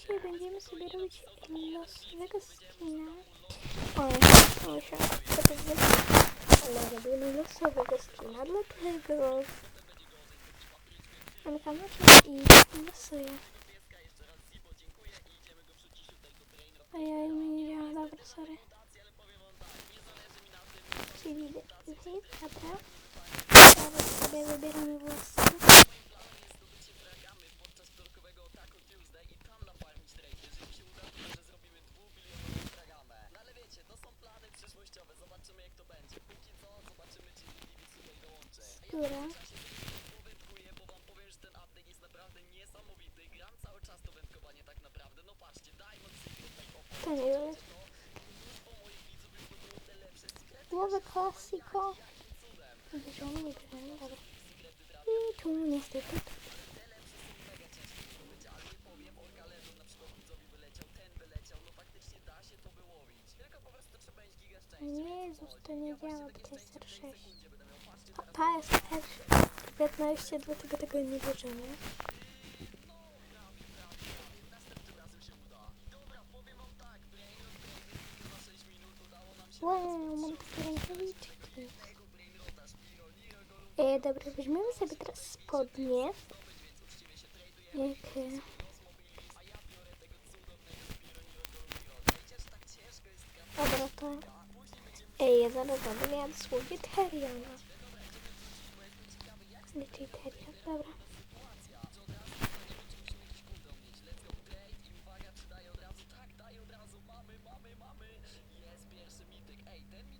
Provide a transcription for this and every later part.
dzisiaj będziemy sobie robić losowego skina. Oj, sobie wyjść. Ale robimy losowego skina, dlatego zamykam oczy i losuję. Ojej, nie działa, dobra, sorry. Czyli hit, dobra. Teraz sobie wybieramy włosy. To nie wiem. Nowe klasiko. Nie bierzemy, dobra. I tu niestety. Jezus, to nie działa, bo to jest R6. A ta jest R15, dlatego tego nie bierzemy. dobra, weźmiemy sobie teraz spodnie. Jak... E, dobra, to... Ej, ja zaraz ja dosłownie Teriana. Nie, czyli Terian, dobra. mamy, mamy, mamy. Jest pierwszy mityk. Ej, ten mityk.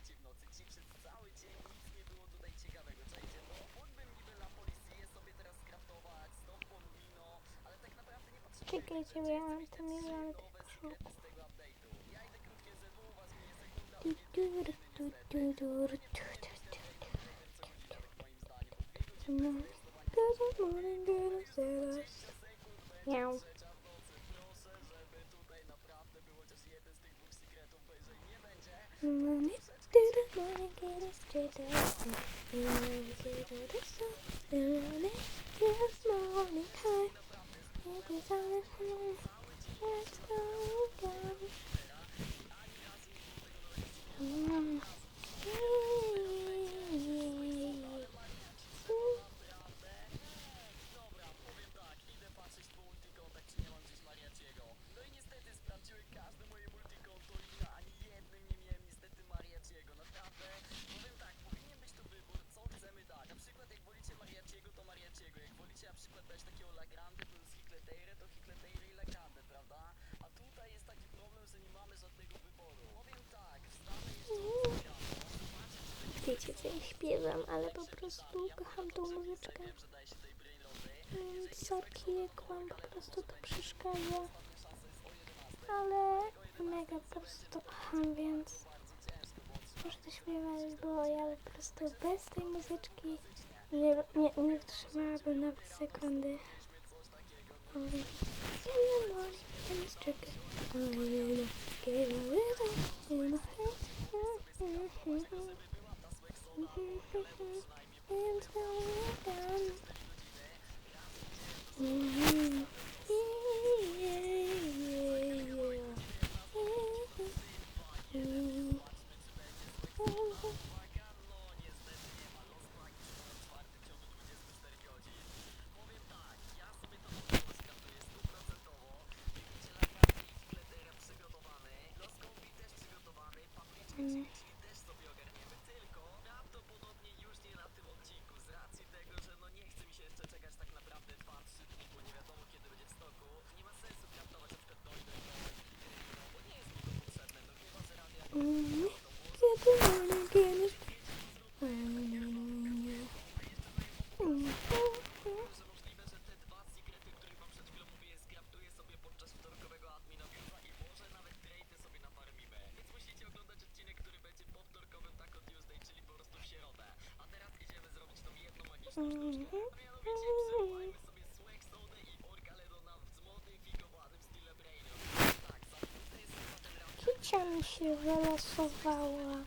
trzeciej w nocy, ci przez cały dzień nic nie było tutaj ciekawego, czajcie, bo mógłbym niby La Policie sobie teraz skraftować, znowu Bombino, ale tak naprawdę nie patrzę... Czekaj, ciebie, ja mam ten jeżanek koszulku. Du, du, du, du, du, du, du, du. Miau. No nic Did I say, did I say, did I say, przykład dać takiego Lagrange z Hickletaire, to Hickletaire i Lagrange, prawda? A tutaj jest taki problem, że nie mamy żadnego wyboru. Powiem tak, wstanę jeszcze od Wiecie co, ja śpiewam, ale po prostu kocham tą muzyczkę. Więc sorki, jak po prostu to przeszkadza. Ale mega po prostu to kocham, więc... Może to śpiewać, bo ja po prostu bez tej muzyczki nie, nie, nie wytrzymałabym nawet sekundy. Give me more, give me a little Kicia mi się wylosowała.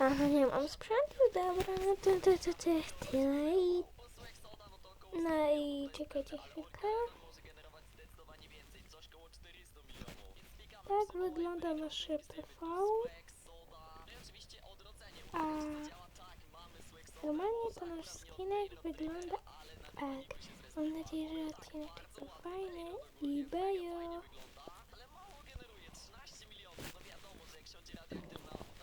Aha, nie mam sprzętu, dobra, no to, to, to, to tyle i... No i czekajcie chwilkę. Tak wygląda nasze PV. A normalnie to nasz skinek wygląda tak. Mam nadzieję, że odcinek był fajny i bajo!